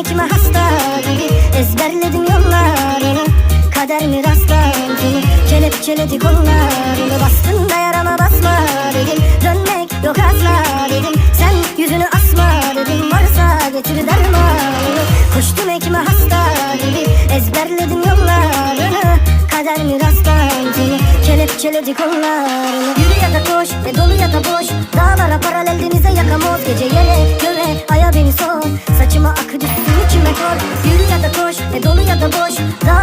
Koştum ekime hasta gibi Ezberledim yollarını. Kader mi rastlantını Kelepçeledi kollarını. Bastın da yarama basma dedim. Dönmek yok asla dedim. Sen yüzünü asma dedim. Varsa getir dermanını. Koştum ekime hasta gibi Ezberledim yollarını. Kader mi rastlantını Kelepçeledi kollarını. Yürü ya da koş ve dolu ya da boş. Dağlara paralel denize yakamoz Gece yere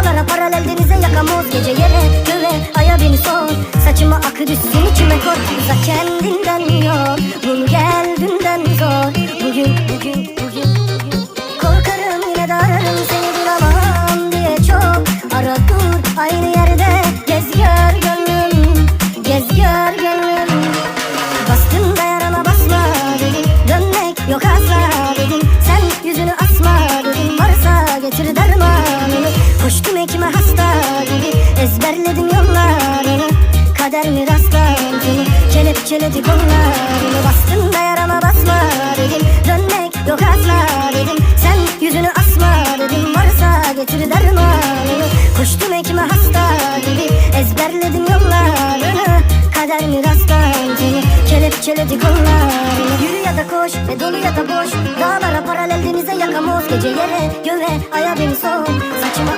Dağlara paralel denize yakamoz Gece yere göğe aya beni sor Saçıma akı düşsün içime kor Uzak kendinden yok Bul gel dünden zor Kader mi rastlantını Kelepçeledi kollarını Bastın da yarama basma dedim Dönmek yok asla dedim Sen yüzünü asma dedim. Varsa getir dermanını Koştum ekime hasta gibi. Ezberledim yollarını Kader mi rastlantını Kelepçeledi kollarını Yürü ya da koş ve dolu ya da boş. Dağlara paralel denize yakamoz Gece yere göğe aya beni sor Saçıma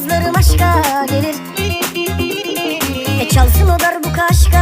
sazlarım aşka gelir. E çalsın o darbuka aşka